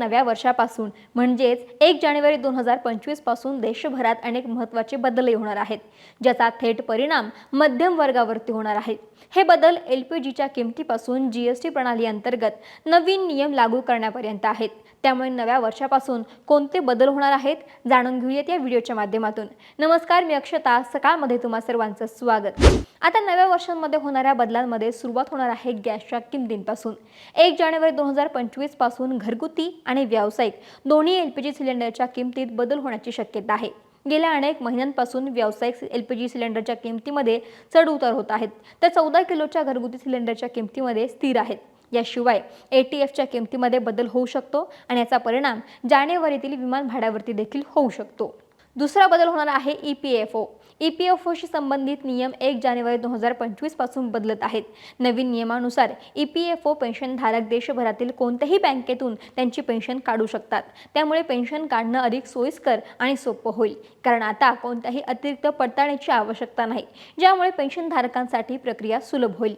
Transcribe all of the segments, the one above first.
नव्या वर्षापासून म्हणजेच एक जानेवारी दोन हजार पंचवीसपासून देशभरात अनेक महत्त्वाचे बदलही होणार आहेत ज्याचा थेट परिणाम मध्यम वर्गावरती होणार आहे. हे बदल एल पी जीच्या किमतीपासून जी एस टी प्रणाली अंतर्गत नवीन नियम लागू करण्यापर्यंत आहेत. त्यामुळे नव्या वर्षापासून कोणते बदल होणार आहेत जाणून घेऊयात या व्हिडिओच्या माध्यमातून. नमस्कार मी अक्षता. सकाळमध्ये तुम्हा सर्वांचं स्वागत. आता नव्या वर्षांमध्ये होणाऱ्या बदलांमध्ये सुरुवात होणार आहे गॅसच्या किमतींपासून. एक जानेवारी दोन हजार पंचवीसपासून घरगुती आणि व्यावसायिक दोन्ही एल पी जी सिलेंडरच्या किमतीत बदल होण्याची शक्यता आहे. गेल्या अनेक महिन्यांपासून व्यावसायिक एल पी जी सिलेंडरच्या किमतीमध्ये चढ उतार होत आहेत. तर चौदा किलोच्या घरगुती सिलेंडरच्या किमतीमध्ये स्थिर आहेत. याशिवाय ए टी एफच्या किमतीमध्ये बदल होऊ शकतो आणि याचा परिणाम जानेवारीतील विमान भाड्यावरती देखील होऊ शकतो. दुसरा बदल होणार आहे E P F O E P F ओशी संबंधित नियम एक जानेवारी दोन हजार पंचवीसपासून बदलत आहेत. नवीन नियमानुसार ई पी एफ ओ पेन्शनधारक देशभरातील कोणत्याही बँकेतून त्यांची पेन्शन काढू शकतात. त्यामुळे पेन्शन काढणं अधिक सोयीस्कर आणि सोपं होईल. कारण आता कोणत्याही अतिरिक्त पडताळणीची आवश्यकता नाही ज्यामुळे पेन्शनधारकांसाठी प्रक्रिया सुलभ होईल.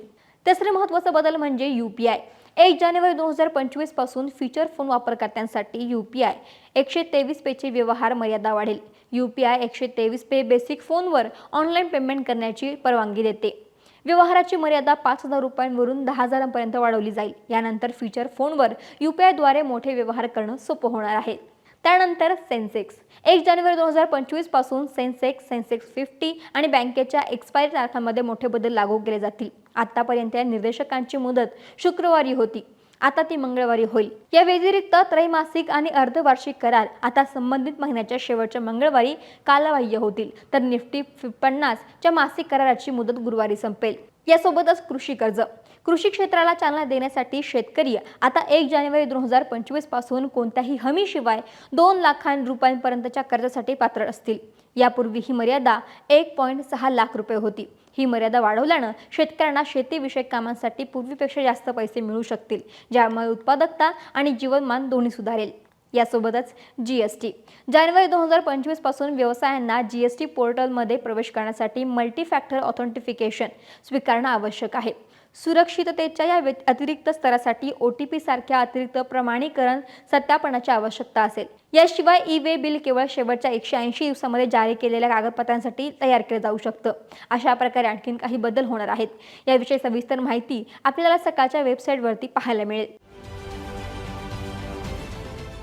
तिसरे महत्त्वाचा बदल म्हणजे यू पी आय. एक जानेवारी दोन हजार पंचवीसपासून फीचर फोन वापरकर्त्यांसाठी यू पी आय. एकशे तेवीस पेचे व्यवहार मर्यादा वाढेल. यू पी आय एकशे तेवीस पे बेसिक फोनवर ऑनलाईन पेमेंट करण्याची परवानगी देते. व्यवहाराची मर्यादा पाच हजार रुपयांवरून दहा हजारांपर्यंत वाढवली जाईल. यानंतर फीचर फोनवर यू पी आयद्वारे मोठे व्यवहार करणं सोपं होणार आहे. त्यानंतर सेन्सेक्स. एक जानेवारी दोन हजार पंचवीसपासून सेन्सेक्स सेन्सेक्स फिफ्टी आणि बँकेच्या एक्सपायरी तारखांमध्ये मोठे बदल लागू केले जातील. आतापर्यंत या निर्देशकांची मुदत शुक्रवारी होती. आता ती मंगळवारी होईल. या व्यतिरिक्त त्रैमासिक आणि अर्धवार्षिक करार आता संबंधित महिन्याच्या शेवटच्या मंगळवारी कालबाह्य होतील. तर निफ्टी पन्नासच्या मासिक कराराची मुदत गुरुवारी संपेल. यासोबतच कृषी कर्ज. कृषी क्षेत्राला चालना देण्यासाठी शेतकरी आता एक जानेवारी दोन हजार पंचवीसपासून कोणत्याही हमीशिवाय दोन लाखां रुपयांपर्यंतच्या कर्जासाठी पात्र असतील. यापूर्वी ही मर्यादा एक पॉईंट सहा लाख रुपये होती. ही मर्यादा वाढवल्यानं शेतकऱ्यांना शेतीविषयक कामांसाठी पूर्वीपेक्षा जास्त पैसे मिळू शकतील ज्यामुळे उत्पादकता आणि जीवनमान दोन्ही सुधारेल. यासोबतच जी एस टी जानेवारी दोन हजार पंचवीसपासून व्यवसायांना जी एस टी पोर्टलमध्ये प्रवेश करण्यासाठी मल्टीफॅक्टर ऑथेंटिफिकेशन स्वीकारणं आवश्यक आहे. सुरक्षिततेच्या या अतिरिक्त स्तरासाठी ओ टी पी सारख्या अतिरिक्त प्रमाणीकरण सत्यापनाची आवश्यकता असेल. याशिवाय ई वे बिल केवळ शेवटच्या एकशे ऐंशी दिवसामध्ये जारी केलेल्या कागदपत्रांसाठी तयार केलं जाऊ शकतं. अशा प्रकारे आणखीन काही बदल होणार आहेत. याविषयी सविस्तर माहिती आपल्याला सकाळच्या वेबसाईटवरती पाहायला मिळेल.